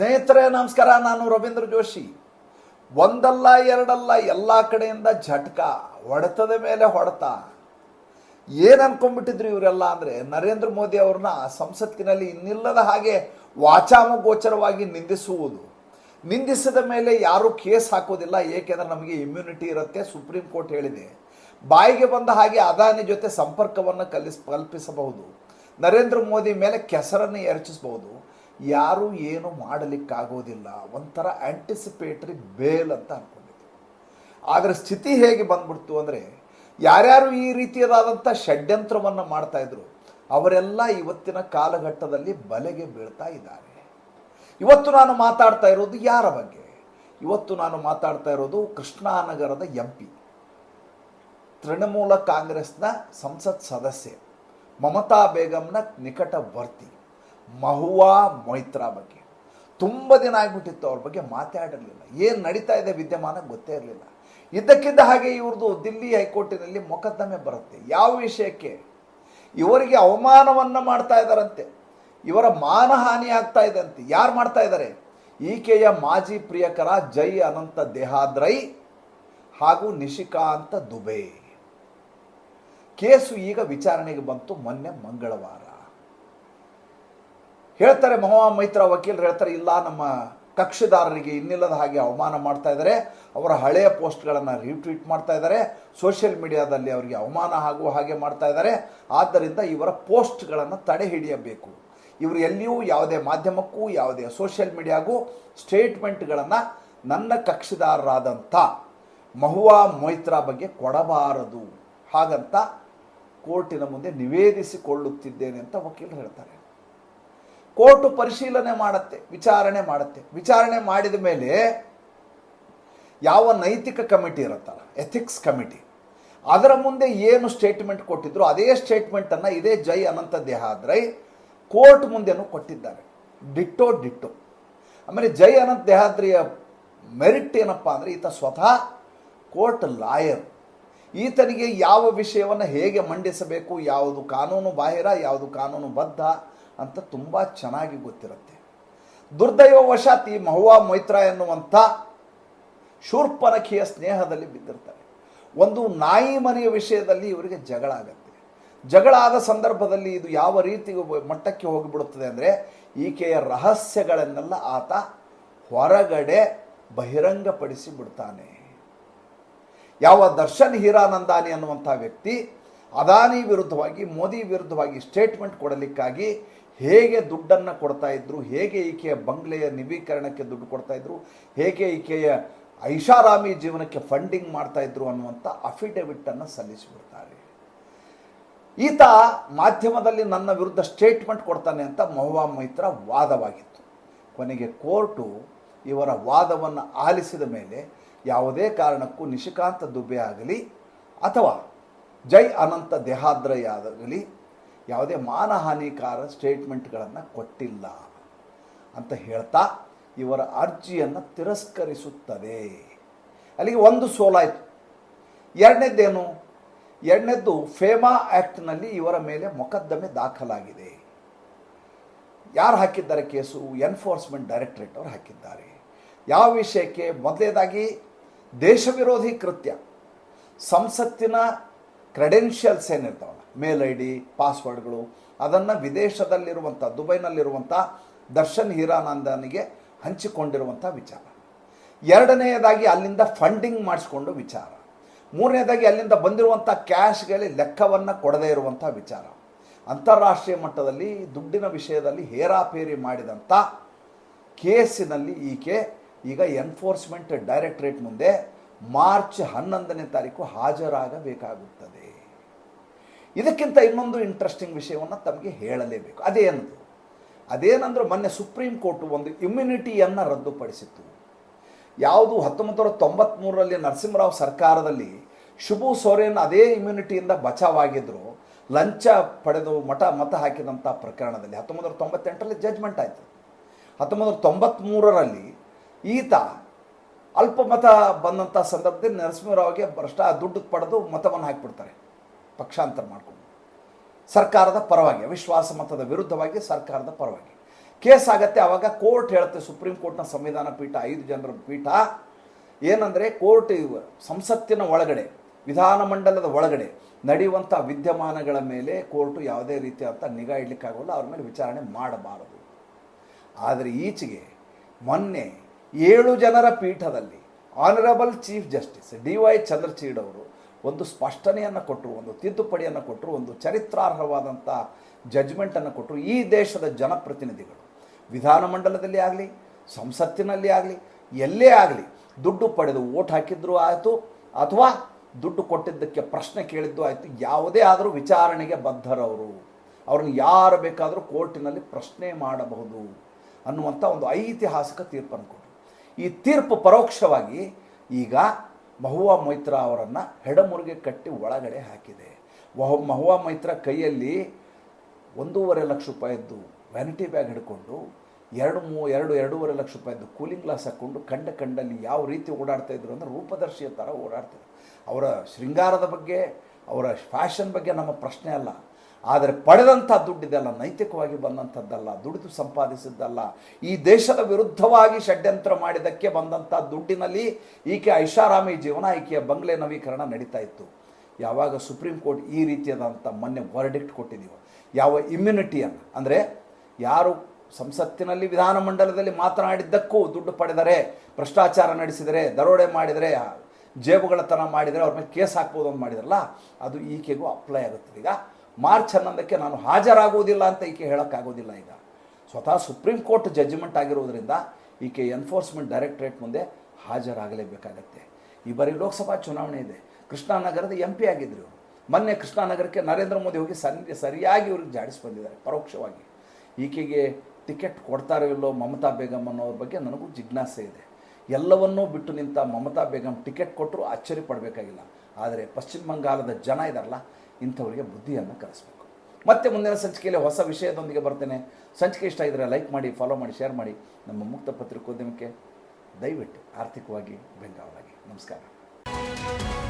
ಸ್ನೇಹಿತರೆ, ನಮಸ್ಕಾರ. ನಾನು ರವೀಂದ್ರ ಜೋಶಿ. ಒಂದಲ್ಲ, ಎರಡಲ್ಲ, ಎಲ್ಲ ಕಡೆಯಿಂದ ಝಟ್ಕ ಹೊಡೆತದ ಮೇಲೆ ಹೊಡೆತ. ಏನು ಅನ್ಕೊಂಡ್ಬಿಟ್ಟಿದ್ರು ಇವರೆಲ್ಲ ಅಂದರೆ, ನರೇಂದ್ರ ಮೋದಿ ಅವ್ರನ್ನ ಸಂಸತ್ತಿನಲ್ಲಿ ಇನ್ನಿಲ್ಲದ ಹಾಗೆ ವಾಚಾಮಗೋಚರವಾಗಿ ನಿಂದಿಸುವುದು. ನಿಂದಿಸಿದ ಮೇಲೆ ಯಾರೂ ಕೇಸ್ ಹಾಕೋದಿಲ್ಲ, ಏಕೆಂದ್ರೆ ನಮಗೆ ಇಮ್ಯುನಿಟಿ ಇರುತ್ತೆ, ಸುಪ್ರೀಂ ಕೋರ್ಟ್ ಹೇಳಿದೆ. ಬಾಯಿಗೆ ಬಂದ ಹಾಗೆ ಅದಾನಿ ಜೊತೆ ಸಂಪರ್ಕವನ್ನು ಕಲಿಸ್, ಕಲ್ಪಿಸಬಹುದು. ನರೇಂದ್ರ ಮೋದಿ ಮೇಲೆ ಕೆಸರನ್ನು ಎರಚಿಸಬಹುದು. ಯಾರೂ ಏನು ಮಾಡಲಿಕ್ಕಾಗೋದಿಲ್ಲ. ಒಂಥರ ಆಂಟಿಸಿಪೇಟ್ರಿ ಬೇಲ್ ಅಂತ ಅನ್ಕೊಂಡಿದ್ದೆ ಆದರೆ ಸ್ಥಿತಿ ಹೇಗೆ ಬಂದ್ಬಿಡ್ತು ಅಂದರೆ, ಯಾರ್ಯಾರು ಈ ರೀತಿಯಾದಂಥ ಷಡ್ಯಂತ್ರವನ್ನು ಮಾಡ್ತಾ ಇದ್ರು, ಅವರೆಲ್ಲ ಇವತ್ತಿನ ಕಾಲಘಟ್ಟದಲ್ಲಿ ಬಲೆಗೆ ಬೀಳ್ತಾ ಇದ್ದಾರೆ. ಇವತ್ತು ನಾನು ಮಾತಾಡ್ತಾ ಇರೋದು ಯಾರ ಬಗ್ಗೆ? ಇವತ್ತು ನಾನು ಮಾತಾಡ್ತಾ ಇರೋದು ಕೃಷ್ಣಾನಗರದ ಎಂ ಪಿ ತೃಣಮೂಲ ಕಾಂಗ್ರೆಸ್ನ ಸಂಸತ್ ಸದಸ್ಯೆ ಮಮತಾ ಬೇಗಂನ ನಿಕಟವರ್ತಿ. ಮಹುವಾ ಮೊಯ್ತ್ರಾ ಬಗ್ಗೆ. ತುಂಬ ದಿನ ಆಗಿಬಿಟ್ಟಿತ್ತು ಅವ್ರ ಬಗ್ಗೆ ಮಾತಾಡಿರಲಿಲ್ಲ. ಏನು ನಡೀತಾ ಇದೆ ವಿದ್ಯಮಾನ ಗೊತ್ತೇ ಇರಲಿಲ್ಲ. ಇದ್ದಕ್ಕಿದ್ದ ಹಾಗೆ ಇವ್ರದ್ದು ದಿಲ್ಲಿ ಹೈಕೋರ್ಟಿನಲ್ಲಿ ಮೊಕದ್ದಮೆ ಬರುತ್ತೆ. ಯಾವ ವಿಷಯಕ್ಕೆ? ಇವರಿಗೆ ಅವಮಾನವನ್ನು ಮಾಡ್ತಾ ಇದ್ದಾರಂತೆ. ಇವರ ಮಾನಹಾನಿ ಆಗ್ತಾ ಇದೆ ಅಂತೆ. ಯಾರು ಮಾಡ್ತಾ ಇದ್ದಾರೆ ಈಕೆಯ ಮಾಜಿ ಪ್ರಿಯಕರ ಜೈ ಅನಂತ ದೇಹಾದ್ರೈ ಹಾಗೂ ನಿಶಿಕಾಂತ ದುಬೆ. ಕೇಸು ಈಗ ವಿಚಾರಣೆಗೆ ಬಂತು ಮೊನ್ನೆ ಮಂಗಳವಾರ. ಹೇಳ್ತಾರೆ ಮಹುವಾ ಮೈತ್ರ ವಕೀಲರು ಹೇಳ್ತಾರೆ, ಇಲ್ಲ, ನಮ್ಮ ಕಕ್ಷಿದಾರರಿಗೆ ಇನ್ನಿಲ್ಲದ ಹಾಗೆ ಅವಮಾನ ಮಾಡ್ತಾ ಇದ್ದಾರೆ. ಅವರ ಹಳೆಯ ಪೋಸ್ಟ್ಗಳನ್ನು ರೀಟ್ವೀಟ್ ಮಾಡ್ತಾ ಇದ್ದಾರೆ. ಸೋಷಿಯಲ್ ಮೀಡಿಯಾದಲ್ಲಿ ಅವರಿಗೆ ಅವಮಾನ ಆಗುವ ಹಾಗೆ ಮಾಡ್ತಾ ಇದ್ದಾರೆ. ಆದ್ದರಿಂದ ಇವರ ಪೋಸ್ಟ್ಗಳನ್ನು ತಡೆ ಹಿಡಿಯಬೇಕು. ಇವರು ಎಲ್ಲಿಯೂ ಯಾವುದೇ ಮಾಧ್ಯಮಕ್ಕೂ, ಯಾವುದೇ ಸೋಷಿಯಲ್ ಮೀಡಿಯಾಗೂ ಸ್ಟೇಟ್ಮೆಂಟ್ಗಳನ್ನು ನನ್ನ ಕಕ್ಷಿದಾರರಾದಂಥ ಮಹುವಾ ಮೊಯ್ತ್ರಾ ಬಗ್ಗೆ ಕೊಡಬಾರದು ಹಾಗಂತ ಕೋರ್ಟಿನ ಮುಂದೆ ನಿವೇದಿಸಿಕೊಳ್ಳುತ್ತಿದ್ದೇನೆ ಅಂತ ವಕೀಲರು ಹೇಳ್ತಾರೆ. ಕೋರ್ಟು ಪರಿಶೀಲನೆ ಮಾಡುತ್ತೆ, ವಿಚಾರಣೆ ಮಾಡುತ್ತೆ. ವಿಚಾರಣೆ ಮಾಡಿದ ಮೇಲೆ ಯಾವ ನೈತಿಕ ಕಮಿಟಿ ಇರುತ್ತಲ್ಲ ಎಥಿಕ್ಸ್ ಕಮಿಟಿ, ಅದರ ಮುಂದೆ ಏನು ಸ್ಟೇಟ್ಮೆಂಟ್ ಕೊಟ್ಟಿದ್ರು ಅದೇ ಸ್ಟೇಟ್ಮೆಂಟನ್ನು ಇದೇ ಜೈ ಅನಂತ ದೇಹಾದ್ರೈ ಕೋರ್ಟ್ ಮುಂದೆನೂ ಕೊಟ್ಟಿದ್ದಾರೆ. ಡಿಟ್ಟೋ ಡಿಟ್ಟೋ ಆಮೇಲೆ ಜೈ ಅನಂತ ದೇಹಾದ್ರಿಯ ಮೆರಿಟ್ ಏನಪ್ಪ ಅಂದರೆ ಈತ ಸ್ವತಃ ಕೋರ್ಟ್ ಲಾಯರ್. ಈತನಿಗೆ ಯಾವ ವಿಷಯವನ್ನು ಹೇಗೆ ಮಂಡಿಸಬೇಕು, ಯಾವುದು ಕಾನೂನು ಬಾಹಿರ, ಯಾವುದು ಕಾನೂನು ಬದ್ಧ ಅಂತ ತುಂಬ ಚೆನ್ನಾಗಿ ಗೊತ್ತಿರುತ್ತೆ. ದುರ್ದೈವವಶಾತ್ ಈ ಮಹುವಾ ಮೈತ್ರ ಎನ್ನುವಂಥ ಶೂರ್ಪನಖಿಯ ಸ್ನೇಹದಲ್ಲಿ ಬಿದ್ದಿರ್ತಾರೆ. ಒಂದು ನಾಯಿ ಮನೆಯ ವಿಷಯದಲ್ಲಿ ಇವರಿಗೆ ಜಗಳ ಆಗುತ್ತೆ. ಜಗಳ ಆದ ಸಂದರ್ಭದಲ್ಲಿ ಇದು ಯಾವ ರೀತಿ ಮಟ್ಟಕ್ಕೆ ಹೋಗಿಬಿಡುತ್ತದೆ ಅಂದರೆ ಈಕೆಯ ರಹಸ್ಯಗಳನ್ನೆಲ್ಲ ಆತ ಹೊರಗಡೆ ಬಹಿರಂಗಪಡಿಸಿ ಬಿಡ್ತಾನೆ. ಯಾವ ದರ್ಶನ್ ಹೀರಾನಂದಾನಿ ಅನ್ನುವಂಥ ವ್ಯಕ್ತಿ ಅದಾನಿ ವಿರುದ್ಧವಾಗಿ, ಮೋದಿ ವಿರುದ್ಧವಾಗಿ ಸ್ಟೇಟ್ಮೆಂಟ್ ಕೊಡಲಿಕ್ಕಾಗಿ ಹೇಗೆ ದುಡ್ಡನ್ನು ಕೊಡ್ತಾ ಇದ್ರು, ಹೇಗೆ ಈಕೆಯ ಬಂಗ್ಲೆಯ ನವೀಕರಣಕ್ಕೆ ದುಡ್ಡು ಕೊಡ್ತಾ ಇದ್ರು, ಹೇಗೆ ಈಕೆಯ ಐಷಾರಾಮಿ ಜೀವನಕ್ಕೆ ಫಂಡಿಂಗ್ ಮಾಡ್ತಾ ಇದ್ರು ಅನ್ನುವಂಥ ಅಫಿಡವಿಟನ್ನು ಸಲ್ಲಿಸಿಬಿಡ್ತಾರೆ. ಈತ ಮಾಧ್ಯಮದಲ್ಲಿ ನನ್ನ ವಿರುದ್ಧ ಸ್ಟೇಟ್ಮೆಂಟ್ ಕೊಡ್ತಾನೆ ಅಂತ ಮಹುವಾ ಮೈತ್ರ ವಾದವಾಗಿತ್ತು. ಕೊನೆಗೆ ಕೋರ್ಟು ಇವರ ವಾದವನ್ನು ಆಲಿಸಿದ ಮೇಲೆ ಯಾವುದೇ ಕಾರಣಕ್ಕೂ ನಿಶಿಕಾಂತ ದುಬೆ ಆಗಲಿ ಅಥವಾ ಜೈ ಅನಂತ ದೇಹಾದ್ರಯ ಯಾವುದೇ ಮಾನಹಾನಿಕಾರ ಸ್ಟೇಟ್ಮೆಂಟ್ಗಳನ್ನು ಕೊಟ್ಟಿಲ್ಲ ಅಂತ ಹೇಳ್ತಾ ಇವರ ಅರ್ಜಿಯನ್ನು ತಿರಸ್ಕರಿಸುತ್ತದೆ. ಅಲ್ಲಿಗೆ ಒಂದು ಸೋಲಾಯಿತು. ಎರಡನೇದ್ದೇನು? ಎರಡನೇದ್ದು ಫೇಮಾ ಆ್ಯಕ್ಟ್ನಲ್ಲಿ ಇವರ ಮೇಲೆ ಮೊಕದ್ದಮೆ ದಾಖಲಾಗಿದೆ. ಯಾರು ಹಾಕಿದ್ದಾರೆ ಕೇಸು? ಎನ್ಫೋರ್ಸ್ಮೆಂಟ್ ಡೈರೆಕ್ಟರೇಟ್ ಅವರು ಹಾಕಿದ್ದಾರೆ. ಯಾವ ವಿಷಯಕ್ಕೆ? ಮೊದಲನೇದಾಗಿ ದೇಶ ವಿರೋಧಿ ಕೃತ್ಯ. ಸಂಸತ್ತಿನ ಕ್ರೆಡೆನ್ಷಿಯಲ್ಸ್ ಏನಿರ್ತಾವಲ್ಲ ಮೇಲ್ ಐ ಡಿ, ಪಾಸ್ವರ್ಡ್ಗಳು, ಅದನ್ನು ವಿದೇಶದಲ್ಲಿರುವಂಥ ದುಬೈನಲ್ಲಿರುವಂಥ ದರ್ಶನ್ ಹೀರಾನಂದನಿಗೆ ಹಂಚಿಕೊಂಡಿರುವಂಥ ವಿಚಾರ. ಎರಡನೆಯದಾಗಿ ಅಲ್ಲಿಂದ ಫಂಡಿಂಗ್ ಮಾಡಿಸ್ಕೊಂಡು ವಿಚಾರ. ಮೂರನೇದಾಗಿ ಅಲ್ಲಿಂದ ಬಂದಿರುವಂಥ ಕ್ಯಾಶ್ಗೆ ಲೆಕ್ಕವನ್ನು ಕೊಡದೇ ಇರುವಂಥ ವಿಚಾರ. ಅಂತಾರಾಷ್ಟ್ರೀಯ ಮಟ್ಟದಲ್ಲಿ ದುಡ್ಡಿನ ವಿಷಯದಲ್ಲಿ ಹೇರಾಫೇರಿ ಮಾಡಿದಂಥ ಕೇಸಿನಲ್ಲಿ ಈಕೆ ಈಗ ಎನ್ಫೋರ್ಸ್ಮೆಂಟ್ ಡೈರೆಕ್ಟರೇಟ್ ಮುಂದೆ ಮಾರ್ಚ್ ಹನ್ನೊಂದನೇ ತಾರೀಕು ಹಾಜರಾಗಬೇಕಾಗುತ್ತದೆ. ಇದಕ್ಕಿಂತ ಇನ್ನೊಂದು ಇಂಟ್ರೆಸ್ಟಿಂಗ್ ವಿಷಯವನ್ನು ತಮಗೆ ಹೇಳಲೇಬೇಕು. ಅದೇನದು ಅದೇನಂದ್ರೆ ಮೊನ್ನೆ ಸುಪ್ರೀಂ ಕೋರ್ಟು ಒಂದು ಇಮ್ಯುನಿಟಿಯನ್ನು ರದ್ದುಪಡಿಸಿತ್ತು. ಯಾವುದು ಹತ್ತೊಂಬತ್ತು ನೂರ ತೊಂಬತ್ತ್ಮೂರರಲ್ಲಿ ನರಸಿಂಹರಾವ್ ಸರ್ಕಾರದಲ್ಲಿ ಶುಭು ಸೊರೇನ್ ಅದೇ ಇಮ್ಯುನಿಟಿಯಿಂದ ಬಚಾವಾಗಿದ್ದರು ಲಂಚ ಪಡೆದು ಮಠ ಮತ ಹಾಕಿದಂಥ ಪ್ರಕರಣದಲ್ಲಿ. ಹತ್ತೊಂಬತ್ತು ನೂರ ತೊಂಬತ್ತೆಂಟರಲ್ಲಿ ಜಜ್ಮೆಂಟ್ ಆಯಿತು. ಹತ್ತೊಂಬತ್ತು ನೂರ ತೊಂಬತ್ತ್ಮೂರರಲ್ಲಿ ಈತ ಅಲ್ಪಮತ ಬಂದಂಥ ಸಂದರ್ಭದಲ್ಲಿ ನರಸಿಂಹರಾವ್ಗೆ ಭ್ರಷ್ಟ ದುಡ್ಡು ಪಡೆದು ಮತವನ್ನು ಹಾಕಿಬಿಡ್ತಾರೆ. ಪಕ್ಷಾಂತರ ಮಾಡಿಕೊಂಡು. ಸರ್ಕಾರದ ಪರವಾಗಿ, ಅವಿಶ್ವಾಸ ಮತದ ವಿರುದ್ಧವಾಗಿ ಸರ್ಕಾರದ ಪರವಾಗಿ. ಕೇಸ್ ಆಗತ್ತೆ ಆವಾಗ ಕೋರ್ಟ್ ಹೇಳುತ್ತೆ, ಸುಪ್ರೀಂ ಕೋರ್ಟ್ನ ಸಂವಿಧಾನ ಪೀಠ, ಐದು ಜನರ ಪೀಠ. ಏನಂದರೆ, ಕೋರ್ಟ್ ಸಂಸತ್ತಿನ ಒಳಗಡೆ ವಿಧಾನಮಂಡಲದ ಒಳಗಡೆ ನಡೆಯುವಂಥ ವಿದ್ಯಮಾನಗಳ ಮೇಲೆ ಕೋರ್ಟು ಯಾವುದೇ ರೀತಿಯಾದಂಥ ನಿಗಾ ಇಡಲಿಕ್ಕಾಗೋಲ್ಲ, ಅವ್ರ ಮೇಲೆ ವಿಚಾರಣೆ ಮಾಡಬಾರದು. ಆದರೆ ಈಚೆಗೆ ಮೊನ್ನೆ ಏಳು ಜನರ ಪೀಠದಲ್ಲಿ honourable chief justice D Y Chandrachud ಅವರು ಒಂದು ಸ್ಪಷ್ಟನೆಯನ್ನು ಕೊಟ್ಟರು, ಒಂದು ತಿದ್ದುಪಡಿಯನ್ನು ಕೊಟ್ಟರು, ಒಂದು ಚರಿತ್ರಾರ್ಹವಾದಂಥ ಜಜ್ಮೆಂಟನ್ನು ಕೊಟ್ಟರು ಈ ದೇಶದ ಜನಪ್ರತಿನಿಧಿಗಳು. ವಿಧಾನಮಂಡಲದಲ್ಲಿ ಆಗಲಿ, ಸಂಸತ್ತಿನಲ್ಲಿ ಆಗಲಿ, ಎಲ್ಲೇ ಆಗಲಿ ದುಡ್ಡು ಪಡೆದು ಓಟ್ ಹಾಕಿದ್ರೂ ಆಯಿತು ಅಥವಾ ದುಡ್ಡು ಕೊಟ್ಟಿದ್ದಕ್ಕೆ ಪ್ರಶ್ನೆ ಕೇಳಿದ್ದು ಆಯಿತು, ಯಾವುದೇ ಆದರೂ ವಿಚಾರಣೆಗೆ ಬದ್ಧರವರು. ಅವ್ರನ್ನ ಯಾರು ಬೇಕಾದರೂ ಕೋರ್ಟಿನಲ್ಲಿ ಪ್ರಶ್ನೆ ಮಾಡಬಹುದು ಅನ್ನುವಂಥ ಒಂದು ಐತಿಹಾಸಿಕ ತೀರ್ಪನ್ನು ಕೊಟ್ಟರು. ಈ ತೀರ್ಪು ಪರೋಕ್ಷವಾಗಿ ಈಗ ಮಹುವಾ ಮೈತ್ರ ಅವರನ್ನು ಹೆಡಮುರಿಗೆ ಕಟ್ಟಿ ಒಳಗಡೆ ಹಾಕಿದೆ. ವಹ, ಮಹುವಾ ಮೈತ್ರ ಕೈಯಲ್ಲಿ ಒಂದೂವರೆ ಲಕ್ಷ ರೂಪಾಯಿದ್ದು ವ್ಯಾನಿಟಿ ಬ್ಯಾಗ್ ಹಿಡ್ಕೊಂಡು ಎರಡು ಮೂ, ಎರಡು, ಎರಡೂವರೆ ಲಕ್ಷ ರೂಪಾಯಿದ್ದು ಕೂಲಿಂಗ್ ಗ್ಲಾಸ್ ಹಾಕ್ಕೊಂಡು ಕಂಡ ಕಂಡಲ್ಲಿ ಯಾವ ರೀತಿ ಓಡಾಡ್ತಾ ಇದ್ರು ಅಂದರೆ ರೂಪದರ್ಶಿಯ ಥರ ಓಡಾಡ್ತಿದ್ರು. ಅವರ ಶೃಂಗಾರದ ಬಗ್ಗೆ, ಅವರ ಫ್ಯಾಷನ್ ಬಗ್ಗೆ ನಮ್ಮ ಪ್ರಶ್ನೆ ಅಲ್ಲ. ಆದರೆ ಪಡೆದಂಥ ದುಡ್ಡಿದೆಲ್ಲ ನೈತಿಕವಾಗಿ ಬಂದಂಥದ್ದಲ್ಲ, ದುಡಿದು ಸಂಪಾದಿಸಿದ್ದಲ್ಲ, ಈ ದೇಶದ ವಿರುದ್ಧವಾಗಿ ಷಡ್ಯಂತ್ರ ಮಾಡಿದ್ದಕ್ಕೆ ಬಂದಂಥ ದುಡ್ಡಿನಲ್ಲಿ ಈಕೆ ಐಷಾರಾಮಿ ಜೀವನ ಈಕೆಯ ಬಂಗ್ಲೆ ನವೀಕರಣ ನಡೀತಾ ಇತ್ತು. ಯಾವಾಗ ಸುಪ್ರೀಂ ಕೋರ್ಟ್ ಈ ರೀತಿಯಾದಂಥ ಮೊನ್ನೆ ವರ್ಡಿಕ್ಟ್ ಕೊಟ್ಟಿದ್ದೀವೋ ಯಾವ ಇಮ್ಯುನಿಟಿಯನ್ನು ಅಂದರೆ ಯಾರು ಸಂಸತ್ತಿನಲ್ಲಿ ವಿಧಾನಮಂಡಲದಲ್ಲಿ ಮಾತನಾಡಿದ್ದಕ್ಕೂ ದುಡ್ಡು ಪಡೆದರೆ, ಭ್ರಷ್ಟಾಚಾರ ನಡೆಸಿದರೆ, ದರೋಡೆ ಮಾಡಿದರೆ, ಜೇಬುಗಳತನ ಮಾಡಿದರೆ, ಅವ್ರ ಮೇಲೆ ಕೇಸ್ ಹಾಕ್ಬೋದು ಅಂತ ಮಾಡಿದ್ರಲ್ಲ, ಅದು ಈಕೆಗೂ ಅಪ್ಲೈ ಆಗುತ್ತದೆ. ಈಗ ಮಾರ್ಚ್ ಹನ್ನೊಂದಕ್ಕೆ ನಾನು ಹಾಜರಾಗುವುದಿಲ್ಲ ಅಂತ ಈಕೆ ಹೇಳೋಕ್ಕಾಗೋದಿಲ್ಲ ಈಗ. ಸ್ವತಃ ಸುಪ್ರೀಂ ಕೋರ್ಟ್ ಜಡ್ಜ್ಮೆಂಟ್ ಆಗಿರುವುದರಿಂದ ಈಕೆ ಎನ್ಫೋರ್ಸ್ಮೆಂಟ್ ಡೈರೆಕ್ಟ್ರೇಟ್ ಮುಂದೆ ಹಾಜರಾಗಲೇಬೇಕಾಗತ್ತೆ. ಈ ಬಾರಿ ಲೋಕಸಭಾ ಚುನಾವಣೆ ಇದೆ. ಕೃಷ್ಣಾನಗರದ ಎಂ ಪಿ ಆಗಿದ್ರು. ಇವರು ಮೊನ್ನೆ ಕೃಷ್ಣಾನಗರಕ್ಕೆ ನರೇಂದ್ರ ಮೋದಿ ಹೋಗಿ ಸರಿ, ಸರಿಯಾಗಿ ಇವ್ರಿಗೆ ಜಾಡಿಸಿ ಬಂದಿದ್ದಾರೆ, ಪರೋಕ್ಷವಾಗಿ. ಈಕೆಗೆ ಟಿಕೆಟ್ ಕೊಡ್ತಾರೋ ಇಲ್ಲೋ ಮಮತಾ ಬೇಗಂ ಅನ್ನೋದ್ರ ಬಗ್ಗೆ ನನಗೂ ಜಿಜ್ಞಾಸೆ ಇದೆ. ಎಲ್ಲವನ್ನೂ ಬಿಟ್ಟು ನಿಂತ ಮಮತಾ ಬೇಗಂ ಟಿಕೆಟ್ ಕೊಟ್ಟರು ಅಚ್ಚರಿ ಪಡಬೇಕಾಗಿಲ್ಲ. ಆದರೆ ಪಶ್ಚಿಮ ಬಂಗಾಳದ ಜನ ಇದಾರಲ್ಲ ಇಂಥವರಿಗೆ ಬುದ್ಧಿಯನ್ನು ಕಲಿಸ್ಬೇಕು. ಮತ್ತೆ ಮುಂದಿನ ಸಂಚಿಕೆಯಲ್ಲಿ ಹೊಸ ವಿಷಯದೊಂದಿಗೆ ಬರ್ತೇನೆ. ಸಂಚಿಕೆ ಇಷ್ಟ ಇದ್ದರೆ ಲೈಕ್ ಮಾಡಿ ಫಾಲೋ ಮಾಡಿ ಶೇರ್ ಮಾಡಿ. ನಮ್ಮ ಮುಕ್ತ ಪತ್ರಿಕೋದ್ಯಮಕ್ಕೆ ದಯವಿಟ್ಟು ಆರ್ಥಿಕವಾಗಿ ಬೆಂಗಾವಲಾಗಿ. ನಮಸ್ಕಾರ.